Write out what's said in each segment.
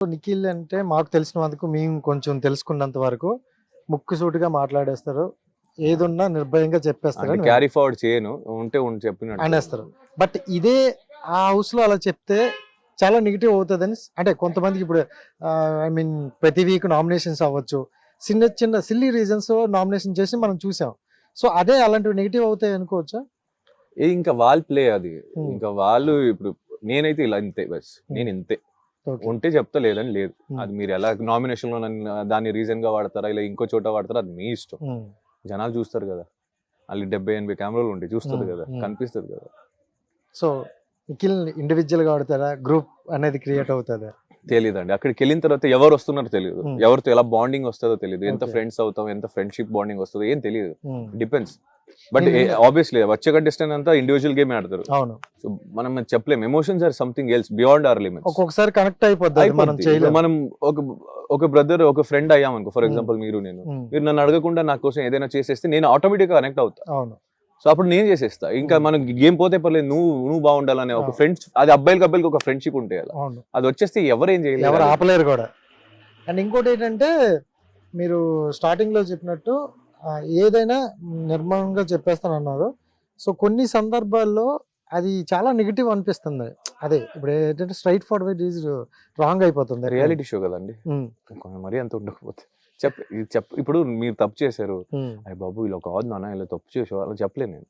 So Nikhil అంటే మాకు తెలిసిన వరకు మేము కొంచెం తెలుసుకున్నంత వరకు ముక్కు సూటిగా మాట్లాడేస్తారు. ఏదున్నా నిర్భయంగా చెప్పేస్తారు క్యారీ ఫార్వర్డ్ చేయను ఉంటే ఉండి చెప్పినట్టు. అనేస్తారు. బట్ ఇదే ఆ హౌస్లో అలా చెప్తే చాలా నెగిటివ్ అవుతుందని అంటే కొంతమందికి ఇప్పుడు ఐ మీన్ ప్రతి వీక్ నామినేషన్స్ అవ్వచ్చు. చిన్న చిన్న సిల్లీ రీజన్స్ నామినేషన్ చేసి మనం చూసాం. సో అదే అలాంటివి నెగిటివ్ అవుతాయి అనుకోవచ్చా? ఇంకా వాళ్ళ ప్లే అది. ఇంకా వాళ్ళు ఇప్పుడు నేనైతే ఇలా ఇంతే బస్. నేను ఇంతే. ఉంటే చెప్తా లేదని లేదు. అది మీరు ఎలా నామినేషన్లో దాన్ని రీజన్గా వాడతారా ఇలా ఇంకో చోట వాడతారా అది మీ ఇష్టం. జనాలు చూస్తారు కదా వాళ్ళు డెబ్బై ఎనభై కెమెరాలు ఉంటాయి చూస్తారు. కదా. కనిపిస్తుంది కదా సో నిఖిల్ ఇండివిజువల్గా ఆడతారా గ్రూప్ అనేది క్రియేట్ అవుతుందా తెలియదండి అక్కడికి వెళ్ళిన తర్వాత ఎవరు వస్తున్నారో తెలియదు. ఎవరితో ఎలా బాండింగ్ వస్తుందో తెలియదు ఎంత. ఫ్రెండ్స్ అవుతాం ఎంత ఫ్రెండ్షిప్ బాండింగ్ వస్తుందో ఏం తెలియదు. డిపెండ్స్ బట్ ఆబ్వియస్లీ వచ్చే కంటెస్టెంట్ అంతా ఇండివిజువల్ గేమ్ ఆడతారు. అవును. సో మనం చెప్పలేం emotions are something else beyond our limits ఒక్కొక్కసారి కనెక్ట్ అయిపోద్ది మనం మనం ఒక ఒక బ్రదర్ ఒక ఫ్రెండ్ అయ్యామనుకో ఫర్ Hmm. ఎగ్జాంపుల్ మీరు నేను. ఉమ్. మీరు నన్ను అడగకుండా నా కోసం ఏదైనా చేసేస్తే నేను ఆటోమేటిక్గా కనెక్ట్ అవుతా. అవును. సో అప్పుడు నేను చేసేస్తా. ఇంకా Hmm. మనం గేమ్ పోతే పర్లేదు నువ్వు నువ్వు బాగుండాలనే ఒక. ఫ్రెండ్స్ అది అబ్బాయిలకి అబ్బాయిలకి ఒక ఫ్రెండ్షిప్ ఉంటే అది వచ్చేస్తే ఎవరేం ఎవరు చేయలేరు. ఆపలేరు కూడా. అండ్ ఇంకోటి ఏంటంటే మీరు స్టార్టింగ్లో చెప్పినట్టు ఏదైనా నిర్మలంగా చెప్పేస్తాను అన్నారు సో కొన్ని సందర్భాల్లో అది చాలా నెగిటివ్ అనిపిస్తుంది. అదే ఇప్పుడు ఏంటంటే స్ట్రైట్ ఫార్వర్డ్ ఈజ్ రాంగ్ అయిపోతుంది. రియాలిటీ షో కదండి. మరీ అంత ఉండకపోతే. చెప్ చెప్ ఇప్పుడు మీరు తప్పు చేశారు. అయ్య బాబు ఇలా కాదు నాన్న ఇలా తప్పు చేసావు అలా చెప్పలేను నేను.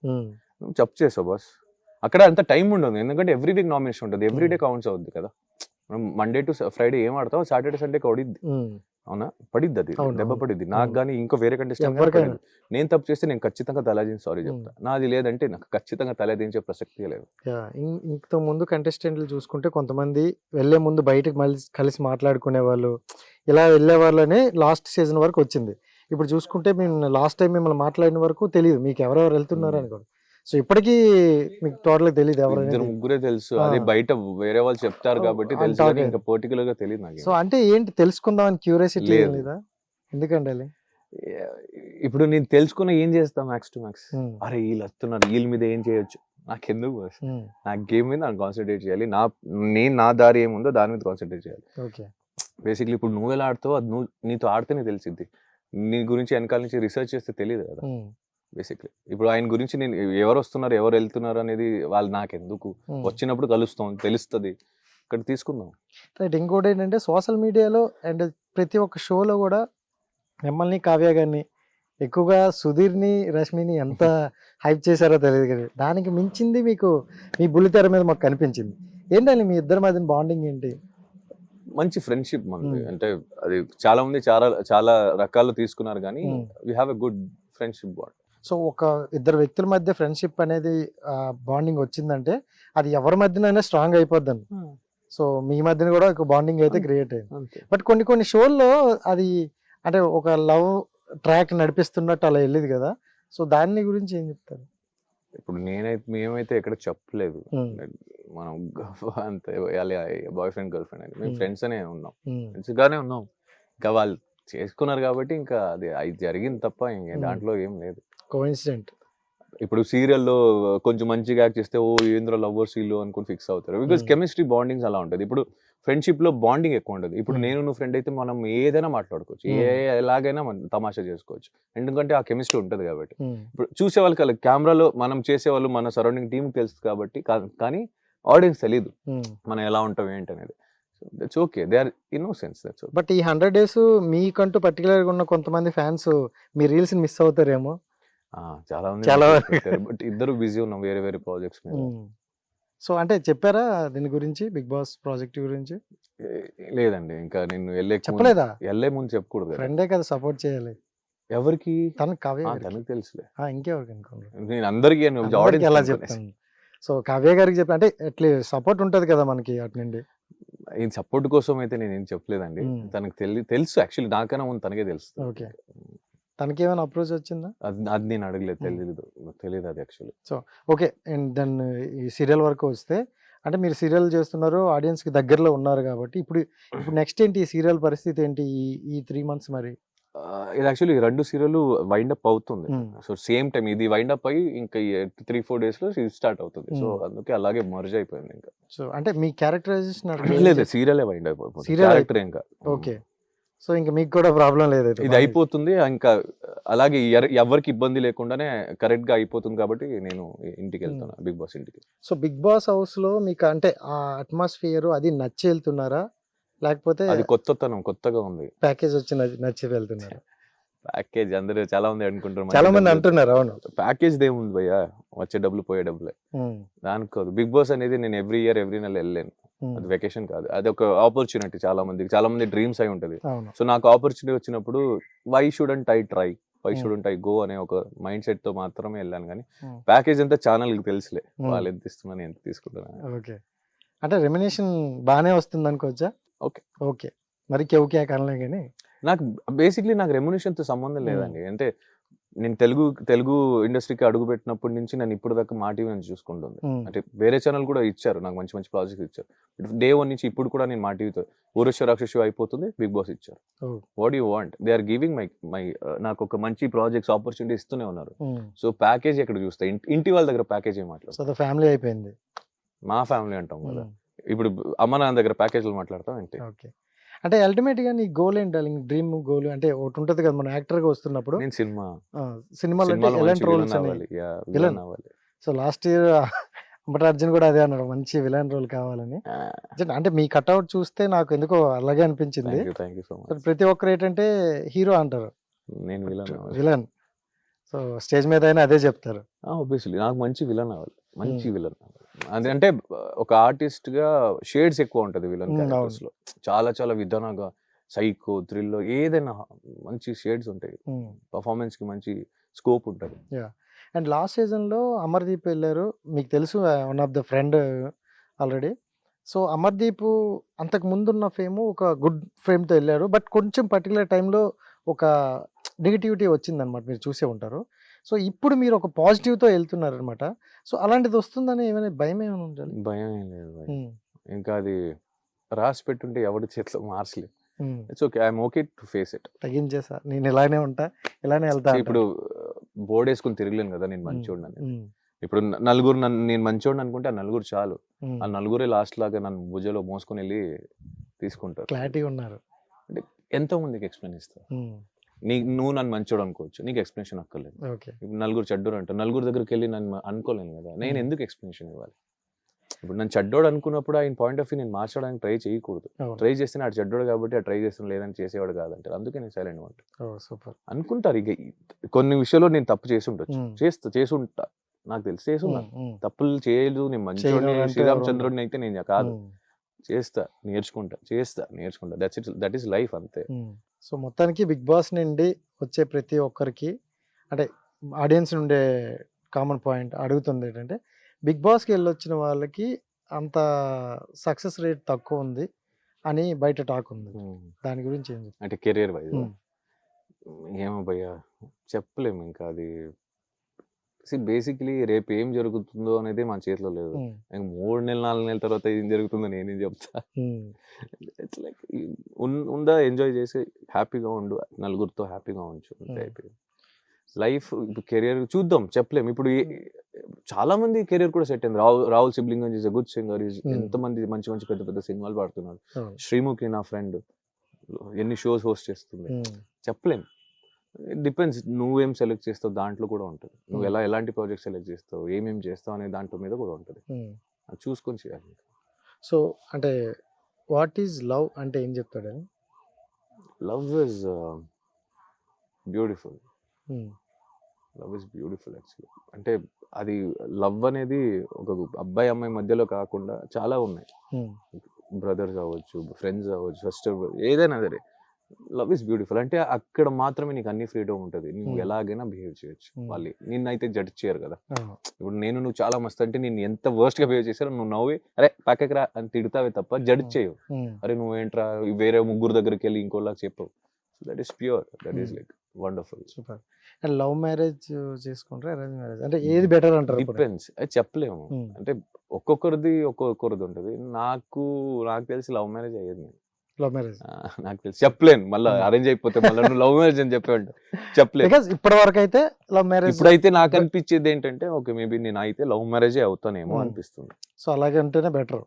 నువ్వు చెప్పు చేసావు బస్ అక్కడ అంత టైం ఉండదు. ఎందుకంటే ఎవ్రీ వీక్ నామినేషన్ ఉంటుంది. ఎవ్రీ డే కౌంట్స్ అవుద్ది కదా. మనం మండే టు ఫ్రైడే ఏం ఆడతాం సాటర్డే సండే పడిద్ది ఉమ్. అవునా? పడిద్ది అది. దెబ్బ. పడిద్ది. నాకు. కానీ ఇంకో వేరే కంటెస్టెంట్. నేను తప్పు చేస్తే నేను ఖచ్చితంగా తలదించి సారీ ఉమ్. చెప్తా. నాది లేదంటే నాకు ఖచ్చితంగా తలదించే ప్రసక్తి లేదు. యా, ఇం- ఇంతకు ముందు కంటెస్టెంట్లు చూసుకుంటే కొంతమంది వెళ్ళే ముందు బయటకు మళ్ళీ కలిసి మాట్లాడుకునే వాళ్ళు ఇలా వెళ్ళే వాళ్ళనే లాస్ట్ సీజన్ వరకు వచ్చింది. ఇప్పుడు చూసుకుంటే మేము లాస్ట్ టైం మిమ్మల్ని మాట్లాడిన వరకు తెలియదు. మీకు ఎవరెవరు వెళ్తున్నారు అని కూడా. సో ఇప్పటికీ మీకు టోటల్ తెలియదు ఎవరు ఇద్దరు అనేది. ముగ్గురే తెలుసు. అది బయట వేరే వాళ్ళు చెప్తారు కాబట్టి తెలుసు. ఇంకా పర్టికులర్గా తెలియదు నాకు. సో అంటే ఏంటి తెలుసుకుందాం అని క్యూరియాసిటీ లేదు. ఎందుకండి? ఇప్పుడు నేను తెలుసుకున్న ఏం చేస్తా మ్యాక్స్ టు మ్యాక్స్ అరే వీళ్ళు వస్తున్నారు వీళ్ళ మీద ఏం చేయొచ్చు? నాకెందుకు boss? ఉమ్, నా గేమ్ మీద నాకు కాన్సన్ట్రేట్ చేయాలి. నా నేను నా దారి ఏముందో దాని మీద కాన్సన్ట్రేట్ చేయాలి. ఓకే. బేసిక్లీ ఇప్పుడు నువ్వు ఎలా ఆడుతావు అది నువ్వు నీతో ఆడితేనే తెలిసిద్ది. నీ గురించి వెనకాల నుంచి రీసెర్చ్ చేస్తే తెలియదు కదా. బేసిక్లీ ఇప్పుడు ఆయన గురించి నేను ఎవరు వస్తున్నారు ఎవరు వెళ్తున్నారు అనేది వాళ్ళు నాకెందుకు? ఉమ్. వచ్చినప్పుడు కలుస్తాం తెలుస్తుంది. ఇక్కడ తీసుకుందాం. రైట్ ఇంకోటి ఏంటంటే సోషల్ మీడియాలో అండ్ ప్రతి ఒక్క షోలో కూడా మిమ్మల్ని కావ్య గారిని ఎక్కువగా సుధీర్ని రష్మిని ఎంత హైప్ చేశారో తెలియదు కదా దానికి మించింది మీకు మీ బుల్లితెర మీద మాకు కనిపించింది. ఏంటండి మీ ఇద్దరి మధ్య బాండింగ్ ఏంటి? మంచి ఫ్రెండ్షిప్ మనది. అంటే అది చాలా మంది చాలా చాలా రకాలు తీసుకున్నారు కానీ. We have a good friendship bond so ఒక ఇద్దరు వ్యక్తుల మధ్య ఫ్రెండ్షిప్ అనేది బాండింగ్ వచ్చిందంటే అది ఎవరి మధ్యనైనా స్ట్రాంగ్ అయిపోద్దండి. సో మీ మధ్యన కూడా ఒక బాండింగ్ అయితే. క్రియేట్ అయింది బట్ కొన్ని కొన్ని షోల్లో అది అంటే ఒక లవ్ ట్రాక్ నడిపిస్తున్నట్టు అలా వెళ్ళేది కదా. సో దాని గురించి ఏం చెప్తారు? ఇప్పుడు నేనైతే మేమైతే ఎక్కడ చెప్పలేదు. మనం అంతే బాయ్ ఫ్రెండ్ గర్ల్ ఫ్రెండ్ అని మేము. ఫ్రెండ్స్ అనే ఉన్నాం. ఫ్రెండ్స్ గానే ఉన్నాం. ఇంకా వాళ్ళు చేసుకున్నారు కాబట్టి ఇంకా అది అది జరిగింది తప్ప ఇంకా. దాంట్లో ఏం లేదు. కోఇన్సిడెంట్ ఇప్పుడు సీరియల్లో కొంచెం మంచిగా యాక్ట్ చేస్తే ఓ ఏంద్ర లవర్స్ వీళ్ళు అనుకుని ఫిక్స్ అవుతారు. Because Hmm. కెమిస్ట్రీ బాండింగ్స్ అలా ఉంటుంది. ఇప్పుడు ఫ్రెండ్షిప్లో బాండింగ్ ఎక్కువ ఉంటుంది ఇప్పుడు Hmm. నేను నువ్వు ఫ్రెండ్ అయితే మనం ఏదైనా మాట్లాడుకోవచ్చు. Hmm. ఏ ఎలాగైనా మనం తమాషా చేసుకోవచ్చు. ఎందుకంటే ఆ కెమిస్ట్రీ ఉంటుంది కాబట్టి. ఉమ్, ఇప్పుడు చూసే వాళ్ళకి కెమెరాలో మనం చేసే వాళ్ళు మన సరౌండింగ్ టీం తెలుసు కాబట్టి కానీ ఆడియన్స్ తెలియదు. మనం ఎలా ఉంటాం ఏంటి అనేది. That's okay they are innocence that's but ఈ హండ్రెడ్ డేస్ మీకంటూ particular గా ఉన్న కొంతమంది ఫ్యాన్స్ మీ రీల్స్ మిస్ అవుతారేమో. చాలా మంది చాలా బట్ ఇద్దరు బిజీ ఉన్నాం వేరే వేరే ప్రాజెక్ట్స్ మీద. సో అంటే చెప్పారా దీని గురించి? బిగ్ బాస్ ప్రాజెక్ట్ గురించి? లేదండి. ఇంకా నేను వెళ్ళే చెప్పలేదా? వెళ్ళే ముందు చెప్పకూడదు. ఫ్రెండే కదా సపోర్ట్ చేయాలి. ఎవరికి? తనకు కావ్య. తనకు తెలుసులే. ఇంకెవరికి అనుకోండి నేను అందరికి అందరికీ ఎలా చెప్తాను? సో కావ్య గారికి చెప్పి అంటే ఎట్లీ సపోర్ట్ ఉంటది కదా మనకి అటు నుండి. ఈ సపోర్ట్ కోసం అయితే నేను ఏం చెప్పలేదండి. తనకు తెలి తెలుసు. యాక్చువల్లీ నాకన్నా ముందు తనకే తెలుసు. ఓకే. తనకి ఏమైనా అప్రోచ్ వచ్చిందా? అది అది నేను అడగలేదు. తెలియదు తెలియదు అది యాక్చువల్లీ ఓకే. అండ్ దెన్ ఈ సీరియల్ వరకు వస్తే అంటే మీరు సీరియల్ చేస్తున్నారు ఆడియన్స్కి దగ్గరలో ఉన్నారు కాబట్టి ఇప్పుడు ఇప్పుడు నెక్స్ట్ ఏంటి ఈ సీరియల్ పరిస్థితి ఏంటి ఈ ఈ త్రీ మంత్స్ మరి? ఇది యాక్చువల్లీ రెండు సీరియల్ వైండ్ అప్ అవుతుంది. సో సేమ్ టైం ఇది వైండ్ అప్ అయ్యి ఇంకా త్రీ ఫోర్ డేస్లో ఇది స్టార్ట్ అవుతుంది. సో. అందుకే అలాగే మర్జ్ అయిపోయింది ఇంకా. సో అంటే మీ క్యారెక్టరైజేషన్ లేదు సీరియల్ వైండ్ అయిపోతుంది. క్యారెక్టర్ ఇంకా. ఓకే. సో ఇంకా మీకు కూడా ప్రాబ్లం లేదు. ఇది అయిపోతుంది. ఇంకా అలాగే ఎవరికి ఇబ్బంది లేకుండానే కరెక్ట్గా అయిపోతుంది కాబట్టి నేను ఇంటికి వెళ్తాను బిగ్ బాస్ ఇంటికి. సో బిగ్ బాస్ హౌస్లో మీకు అంటే ఆ అట్మాస్ఫియర్ అది నచ్చి వెళ్తున్నారా? లేకపోతే అది కొత్తతనం కొత్తగా ఉంది. ప్యాకేజ్ వచ్చి నచ్చి- వెళ్తున్నారా? ప్యాకేజ్ అందరూ చాలా మంది అనుకుంటారు చాలా మంది అంటున్నారు అవును. ప్యాకేజ్ ఏముంది భయ్యా? వచ్చే డబ్బులు పోయే డబ్బులే. దానికి కాదు బిగ్ బాస్ అనేది నేను ఎవ్రీ ఇయర్ ఎవ్రీ నెల వెళ్ళలేను. అది వెకేషన్ కాదు. అది ఒక ఆపర్చునిటీ చాలా మందికి చాలా మంది డ్రీమ్స్ అయి ఉంటది. సో నాకు ఆపర్చునిటీ వచ్చినప్పుడు why shouldn't I try why. Shouldn't I go అనే ఒక మైండ్ సెట్తో మాత్రమే వెళ్ళాను కానీ. ప్యాకేజ్ అంతా ఛానల్ తెలుసులే. వాళ్ళు ఎంత ఇస్తున్నా ఎంత తీసుకుంటున్నా ఓకే. అంటే రెమినేషన్ బాగానే వస్తుంది అనుకోవచ్చా? Okay. ఓకే. మరి కేవుకే కనలే కానీ? నాకు బేసిక్లీ నాకు రెమ్యునేషన్తో సంబంధం. లేదండి. అంటే నేను తెలుగు తెలుగు ఇండస్ట్రీకి అడుగు పెట్టినప్పటి నుంచి నేను ఇప్పుడు దాకా మా టీవీ నుంచి చూసుకుంటుంది. అంటే వేరే ఛానల్ కూడా ఇచ్చారు నాకు మంచి మంచి ప్రాజెక్ట్స్ ఇచ్చారు. డే వన్ నుంచి ఇప్పుడు కూడా నేను మా టీవీతో ఊరేశ్వర రాక్షసు అయిపోతుంది బిగ్ బాస్ ఇచ్చారు. What you want they are giving my my నాకు ఒక మంచి ప్రాజెక్ట్స్ ఆపర్చునిటీ ఇస్తూనే ఉన్నారు. సో ప్యాకేజ్ ఎక్కడ చూస్తా? ఇంటి- వాళ్ళ దగ్గర ప్యాకేజ్ ఏం ఫ్యామిలీ అయిపోయింది. మా ఫ్యామిలీ అంటాం కదా. ఇప్పుడు అమ్మ నాన్న దగ్గర ప్యాకేజ్లు మాట్లాడతాం ఓకే. అంటే అల్టిమేట్గా నీ గోల్ ఏంటి? డ్రీమ్ గోల్ అంటే ఒకటి ఉంటది కదా మన యాక్టర్గా వస్తున్నప్పుడు. నేను సినిమా. సినిమాలో ఎలాంటి రోల్స్ విలన్ అవ్వాలి. అవ్వాలి. So last year Ambati Arjun కూడా అదే అన్నాడు మంచి విలన్ రోల్ కావాలని. అంటే మీ కట్అవుట్ చూస్తే నాకు ఎందుకో అలాగే అనిపించింది. ప్రతి ఒక్కరు ఏంటంటే హీరో అంటారు. నేను విలన్ అవ్వాలి. విలన్ సో స్టేజ్ మీద అయినా అదే చెప్తారు. ఆబ్వియస్లీ నాకు మంచి విలన్ అవ్వాలి. మంచి Hmm. విలన్ అది అంటే ఒక ఆర్టిస్ట్గా షేడ్స్ ఎక్కువ ఉంటది విలన్ క్యారెక్టర్స్లో చాలా చాలా విధానంగా సైకో థ్రిల్లో ఏదైనా మంచి షేడ్స్ ఉంటాయి. పర్ఫార్మెన్స్కి మంచి స్కోప్ ఉంటది. అండ్ లాస్ట్ సీజన్లో అమర్దీప్ వెళ్ళారు. మీకు తెలుసు one of the friend already so Amardeep అంతకు ముందున్న ఫేమ్ ఒక గుడ్ ఫేమ్తో వెళ్ళారు. బట్ కొంచెం పర్టికులర్ టైంలో ఒక నెగిటివిటీ వచ్చిందనమాట మీరు చూసే ఉంటారు. సో ఇప్పుడు మీరు ఒక పాజిటివ్తో వెళ్తున్నారు అనమాట సో అలాంటిది వస్తుందని ఏమైనా భయం ఏమైనా ఉండాలి భయం ఏం లేదు భయ్. ఇంకా అది రాసి పెట్టుంటే ఎవరి చేతిలో మార్చలేదు it's okay I'm okay to face it తగ్గించేసా. నేను ఇలానే ఉంటా ఇలానే వెళ్తా ఇప్పుడు బోర్డ్ వేసుకుని తిరగలేను కదా నేను మంచోడిని ఇప్పుడు న- నలుగురు నన్ను నేను మంచోడిని అనుకుంటే ఆ నలుగురు చాలు. ఆ నలుగురే లాస్ట్ లాగా నన్ను భుజలో మోసుకొని వెళ్ళి తీసుకుంటారు. క్లారిటీ ఉన్నారు. ఎంతో మందికి ఎక్స్ప్లెయిన్ ఇస్తా నీ నువ్వు నన్ను మంచోడు అనుకోవచ్చు. నీకు ఎక్స్ప్లెనేషన్ అక్కర్లేదు. ఇప్పుడు నలుగురు చెడ్డోడు అంటారు. నలుగురు దగ్గరికి వెళ్ళి నన్ను అనుకోలేను కదా. నేను. ఎందుకు ఎక్స్ప్లెనేషన్ ఇవ్వాలి? ఇప్పుడు నన్ను చెడ్డోడు అనుకున్నప్పుడు ఆయన పాయింట్ ఆఫ్ వ్యూ నేను మార్చడానికి ట్రై చేయకూడదు. ట్రై చేస్తే నాడు చెడ్డోడు కాబట్టి ఆ ట్రై చేస్తున్న లేదని చేసేవాడు కాదంటారు. అందుకే నేను సైలెంట్ ఉంటాను. సూపర్. అనుకుంటారు ఇక కొన్ని విషయాల్లో నేను తప్పు చేసి ఉండొచ్చు. చేస్తా చేసి ఉంటా. నాకు తెలిసి చేసి ఉన్నా. తప్పులు చేయలేదు నేను మంచోడిని అంటే శ్రీరామచంద్రుడిని అయితే నేను కాదు. చేస్తా నేర్చుకుంటా చేస్తా నేర్చుకుంటా. That's it that is life అంతే. సో మొత్తానికి బిగ్ బాస్ నుండి వచ్చే ప్రతి ఒక్కరికి అంటే ఆడియన్స్ నుండే కామన్ పాయింట్ అడుగుతుంది ఏంటంటే బిగ్ బాస్కి వెళ్ళొచ్చిన వాళ్ళకి అంత సక్సెస్ రేట్ తక్కువ ఉంది అని బయట టాక్ ఉంది దాని గురించి ఏం? అంటే కెరీర్ వైజ్. ఏమో భయ్యా చెప్పలేము ఇంకా అది బేసిక్లీ రేపు ఏం జరుగుతుందో అనేది మన చేతిలో లేదు. మూడు నెలలు నాలుగు నెలల తర్వాత ఏం జరుగుతుందో నేనేం చెప్తా. ఇట్స్ లైక్ ఉందా ఎంజాయ్ చేసి హ్యాపీగా ఉండు నలుగురితో హ్యాపీగా ఉంచు అంతే. అయిపోయింది. లైఫ్ ఇప్పుడు కెరియర్ చూద్దాం చెప్పలేము ఇప్పుడు చాలా మంది కెరియర్ కూడా సెట్ అయింది. రాహుల్ రాహుల్ సిబ్లింగ్ అని ఇస్ గుడ్ సింగర్ Hmm. ఎంతమంది మంచి మంచి పెద్ద పెద్ద సినిమాలు పాడుతున్నారు. శ్రీముఖి నా ఫ్రెండ్ ఎన్ని షోస్ హోస్ట్ చేస్తుంది. చెప్పలేం. డిపెండ్స్. నువ్వేం సెలెక్ట్ చేస్తావు దాంట్లో కూడా ఉంటుంది. నువ్వు Hmm. ఎలా ఎలాంటి ప్రాజెక్ట్ సెలెక్ట్ చేస్తావు ఏమేం చేస్తావు అనే దాంట్లో మీద కూడా ఉంటుంది. ఉమ్. అది చూసుకొని చేయాలి. సో అంటే వాట్ ఈజ్ లవ్ అంటే ఏం చెప్తాడని love is beautiful love is beautiful actually అంటే అది లవ్ అనేది ఒక అబ్బాయి అమ్మాయి మధ్యలో కాకుండా చాలా ఉన్నాయి. బ్రదర్స్ అవ్వచ్చు ఫ్రెండ్స్ అవ్వచ్చు సిస్టర్ ఏదైనా సరే. Love is beautiful. అంటే అక్కడ మాత్రమే నీకు అన్ని ఫ్రీడమ్ ఉంటుంది. నువ్వు. ఎలాగైనా బిహేవ్ చేయొచ్చు. వాళ్ళు నిన్నైతే జడ్జ్ చేయరు కదా. ఇప్పుడు నేను నువ్వు చాలా మస్తు అంటే నేను ఎంత వర్స్ట్గా బిహేవ్ చేశారో నువ్వు నవ్వి అరే పక్కకి రా అని తిడతావే తప్ప జడ్జ్. చేయవు. అరే నువ్వేంట్రా? వేరే ముగ్గురు దగ్గరికి వెళ్ళి ఇంకోలాగా చెప్పవు. That is pure that is. Like wonderful super. And love marriage చేసుకుంటారా? Arrange marriage? అంటే ఏది బెటర్ అంటారు? డిపెండ్స్ అది చెప్పలేము. అంటే ఒక్కొక్కరిది ఒక్కొక్కరిది ఉంటుంది. నాకు నాకు తెలిసి లవ్ మ్యారేజ్ అయ్యేది నేను. లవ్ మ్యారేజ్ నాకు తెలుసు. చెప్పలేను. మళ్ళీ Hmm. అరేంజ్ అయిపోతే మళ్ళీ నువ్వు లవ్ మ్యారేజ్ అని చెప్పేవాడు చెప్పలేను. బికాస్ ఇప్పటి వరకు అయితే లవ్ మ్యారేజ్ ఇప్పుడైతే నాకు అనిపించేది ఏంటంటే ఓకే మేబీ నేను అయితే లవ్ మ్యారేజే అవుతానేమో Hmm. అనిపిస్తుంది. సో అలాగే ఉంటేనే బెటర్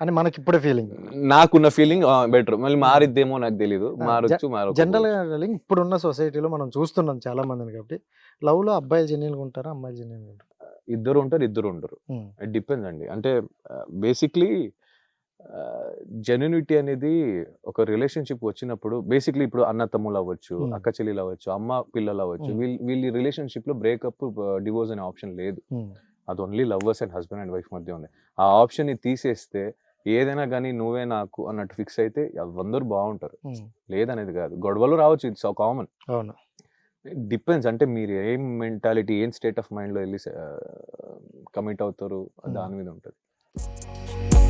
అని మనకి ఇప్పుడే ఫీలింగ్ నాకున్న ఫీలింగ్ బెటర్ మళ్ళీ మారిద్దేమో నాకు తెలీదు. ఆ, మారొచ్చు మారొచ్చు జనరల్గా ఇప్పుడున్న సొసైటీలో మనం చూస్తున్నాం చాలా మందిని కాబట్టి. లవ్లో అబ్బాయిలు జెన్యున్ ఉంటారా అమ్మాయిలు జెన్యున్ ఉంటారు? ఇద్దరు ఉంటారు ఇద్దరు ఉండరు. ఇట్ డిపెండ్స్ అండి. అంటే బేసిక్లీ జెన్యునిటీ అనేది ఒక రిలేషన్షిప్ వచ్చినప్పుడు బేసిక్లీ ఇప్పుడు అన్న తమ్ముళ్ళు అవ్వచ్చు. అక్క చెల్లెలు అవ్వచ్చు అమ్మ పిల్లలు అవ్వచ్చు. వీళ్ళ వీళ్ళ రిలేషన్షిప్లో బ్రేకప్ డివోర్స్ అనే ఆప్షన్ లేదు. అది only lovers and husband and wife మధ్య ఉంది. ఆ ఆప్షన్ని తీసేస్తే ఏదైనా కానీ నువ్వే నాకు అన్నట్టు ఫిక్స్ అయితే అందరూ బాగుంటారు. లేదనేది కాదు. గొడవలు రావచ్చు ఇట్స్ కామన్ అవును. డిపెండ్స్ అంటే మీరు ఏం మెంటాలిటీ ఏం స్టేట్ ఆఫ్ మైండ్లో వెళ్ళి కమిట్ అవుతారు. దాని మీద ఉంటుంది.